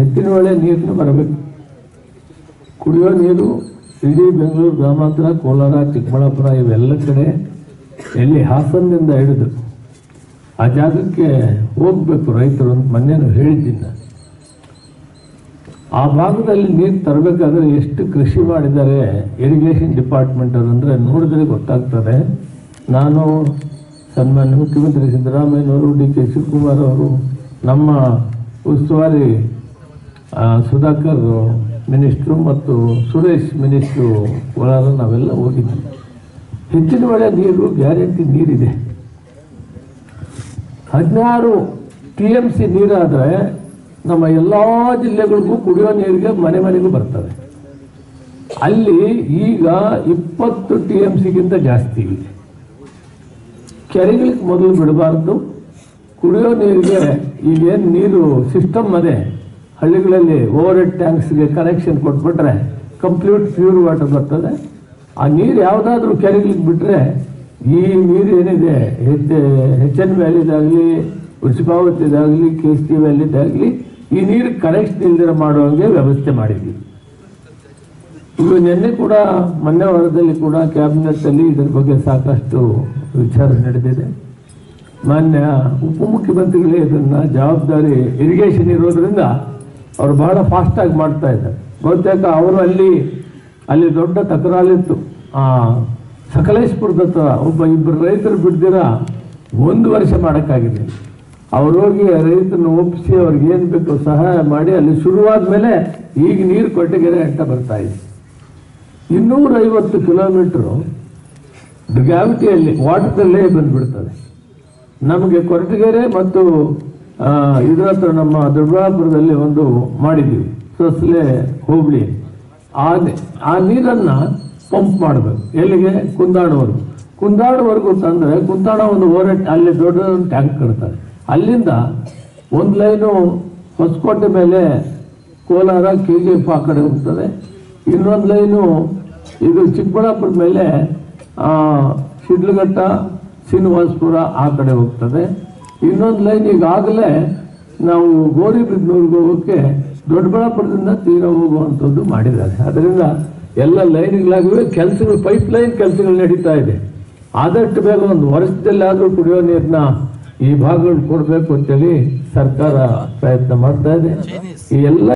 ಹೆಚ್ಚಿನ ಒಳ್ಳೆ ನೀರನ್ನು ಬರಬೇಕು. ಕುಡಿಯೋ ನೀರು ಇಡೀ ಬೆಂಗಳೂರು ಗ್ರಾಮಾಂತರ, ಕೋಲಾರ, ಚಿಕ್ಕಬಳ್ಳಾಪುರ ಇವೆಲ್ಲ ಕಡೆ ಎಲ್ಲಿ ಹಾಸನದಿಂದ ಹಿಡಿದು ಆ ಜಾಗಕ್ಕೆ ಹೋಗಬೇಕು ರೈತರು ಅಂತ ಮೊನ್ನೆನೂ ಹೇಳಿದ್ದೀನಿ ಆ ಭಾಗದಲ್ಲಿ ನೀರು ತರಬೇಕಾದ್ರೆ ಎಷ್ಟು ಕೃಷಿ ಮಾಡಿದ್ದಾರೆ ಇರಿಗೇಷನ್ ಡಿಪಾರ್ಟ್ಮೆಂಟ್ ಅಂದರೆ ನೋಡಿದ್ರೆ ಗೊತ್ತಾಗ್ತದೆ. ನಾನು ಸನ್ಮಾನ್ಯ ಮುಖ್ಯಮಂತ್ರಿ ಸಿದ್ದರಾಮಯ್ಯನವರು, ಡಿ ಕೆ ಶಿವಕುಮಾರ್ ಅವರು ನಮ್ಮ ಉಸ್ತುವಾರಿ ಸುಧಾಕರ್ ಮಿನಿಸ್ಟ್ರು ಮತ್ತು ಸುರೇಶ್ ಮಿನಿಸ್ಟ್ರು ಒಳಗ ನಾವೆಲ್ಲ ಹೋಗಿದ್ವಿ. ಹೆಚ್ಚಿನ ಮಳೆ ನೀರು, ಗ್ಯಾರಂಟಿ ನೀರಿದೆ. ಹದಿನಾರು ಟಿ ಎಂ ಸಿ ನೀರಾದರೆ ನಮ್ಮ ಎಲ್ಲ ಜಿಲ್ಲೆಗಳಿಗೂ ಕುಡಿಯೋ ನೀರಿಗೆ ಮನೆ ಮನೆಗೂ ಬರ್ತದೆ ಅಲ್ಲಿ ಈಗ ಇಪ್ಪತ್ತು ಟಿ ಎಂ ಸಿಗಿಂತ ಜಾಸ್ತಿ ಇದೆ. ಕೆರೆಗಳಿಗೆ ಮೊದಲು ಬಿಡಬಾರ್ದು. ಕುಡಿಯೋ ನೀರಿಗೆ ಈಗೇನು ನೀರು ಸಿಸ್ಟಮ್ ಅದೇ. ಹಳ್ಳಿಗಳಲ್ಲಿ ಓವರ್ ಹೆಡ್ ಟ್ಯಾಂಕ್ಸ್ಗೆ ಕನೆಕ್ಷನ್ ಕೊಟ್ಬಿಟ್ರೆ ಕಂಪ್ಲೀಟ್ ಪ್ಯೂರ್ ವಾಟರ್ ಬರ್ತದೆ. ಆ ನೀರು ಯಾವುದಾದ್ರೂ ಕೆರೆಗಳಿಗೆ ಬಿಟ್ಟರೆ ಈ ನೀರು ಏನಿದೆ ಹೆಚ್ ಹೆಚ್ ಎನ್ ವ್ಯಾಲಿದಾಗಲಿ ಉಸಿಪಾವತಿದಾಗಲಿ ಕೆ ಎಸ್ ಟಿ ವ್ಯಾಲಿದಾಗಲಿ ಈ ನೀರು ಕನೆಕ್ಷನ್ ಇಲ್ದಿರ ಮಾಡುವಂಗೆ ವ್ಯವಸ್ಥೆ ಮಾಡಿದ್ವಿ. ಈಗ ನಿನ್ನೆ ಕೂಡ, ಮೊನ್ನೆ ವಾರದಲ್ಲಿ ಕೂಡ ಕ್ಯಾಬಿನೆಟ್ಟಲ್ಲಿ ಇದರ ಬಗ್ಗೆ ಸಾಕಷ್ಟು ವಿಚಾರ ನಡೆದಿದೆ. ಮಾನ್ಯ ಉಪಮುಖ್ಯಮಂತ್ರಿಗಳೇ ಇದನ್ನು ಜವಾಬ್ದಾರಿ ಇರಿಗೇಷನ್ ಇರೋದ್ರಿಂದ ಅವರು ಬಹಳ ಫಾಸ್ಟಾಗಿ ಮಾಡ್ತಾ ಇದ್ದಾರೆ. ಬಹುತೇಕ ಅವರು ಅಲ್ಲಿ ಅಲ್ಲಿ ದೊಡ್ಡ ತಕರಾಲಿತ್ತು ಆ, ಸಕಲೇಶ್ಪುರದ ಹತ್ರ ಒಬ್ಬ ಇಬ್ಬರು ರೈತರು ಬಿಡ್ದಿರ ಒಂದು ವರ್ಷ ಮಾಡೋಕ್ಕಾಗಿದೆ. ಅವ್ರು ಹೋಗಿ ರೈತರನ್ನ ಒಪ್ಪಿಸಿ ಅವ್ರಿಗೆ ಏನು ಬೇಕು ಸಹಾಯ ಮಾಡಿ ಅಲ್ಲಿ ಶುರುವಾದ ಮೇಲೆ ಈಗ ನೀರು ಕೊಟ್ಟಗೆರೆ ಅಂತ ಬರ್ತಾ ಇದೆ. ಇನ್ನೂರೈವತ್ತು ಕಿಲೋಮೀಟ್ರು ಗ್ರಾವಿಟಿಯಲ್ಲಿ ವಾಟರ್ದಲ್ಲೇ ಬಂದುಬಿಡ್ತದೆ. ನಮಗೆ ಕೊರಟಗೆರೆ ಮತ್ತು ಇದ್ರ ಹತ್ರ ನಮ್ಮ ದುರ್ಗಾಪುರದಲ್ಲಿ ಒಂದು ಮಾಡಿದ್ದೀವಿ. ಸೊಸ್ಲೆ ಹೋಬಳಿ. ಆ ಆ ನೀರನ್ನು ಪಂಪ್ ಮಾಡಬೇಕು. ಎಲ್ಲಿಗೆ? ಕುಂದಾಣವರೆಗೂ. ಕುಂದಾಣವರೆಗೂ ತಂದರೆ ಕುಂದಾಣ ಒಂದು ಓರೆಟ್, ಅಲ್ಲಿ ದೊಡ್ಡ ಟ್ಯಾಂಕ್ ಕಟ್ತಾರೆ. ಅಲ್ಲಿಂದ ಒಂದು ಲೈನು ಹೊಸಕೋಟೆ ಮೇಲೆ ಕೋಲಾರ ಕೆ ಜಿ ಎಫ್ ಆ ಕಡೆ ಹೋಗ್ತದೆ. ಇನ್ನೊಂದು ಲೈನು ಇದು ಚಿಕ್ಕಬಳ್ಳಾಪುರದ ಮೇಲೆ ಶಿಡ್ಲಘಟ್ಟ, ಶ್ರೀನಿವಾಸಪುರ ಆ ಕಡೆ ಹೋಗ್ತದೆ. ಇನ್ನೊಂದು ಲೈನ್ ಈಗಾಗಲೇ ನಾವು ಗೋರಿಬಿದ್ನೂರಿಗೆ ಹೋಗೋಕ್ಕೆ ದೊಡ್ಡಬಳ್ಳಾಪುರದಿಂದ ತೀರ ಹೋಗುವಂಥದ್ದು ಮಾಡಿದ್ದಾರೆ. ಅದರಿಂದ ಎಲ್ಲ ಲೈನ್ಗಳಾಗಿವೆ ಕೆಲಸಗಳು ಪೈಪ್ ಲೈನ್ ಕೆಲಸಗಳು ನಡೀತಾ ಇದೆ. ಆದಷ್ಟು ಬೇಗ ಒಂದು ವರ್ಷದಲ್ಲಾದರೂ ಕುಡಿಯೋ ನೀರನ್ನ ಈ ಭಾಗಗಳು ಕೊಡಬೇಕು ಅಂತೇಳಿ ಸರ್ಕಾರ ಪ್ರಯತ್ನ ಮಾಡ್ತಾ ಇದೆ. ಈ ಎಲ್ಲ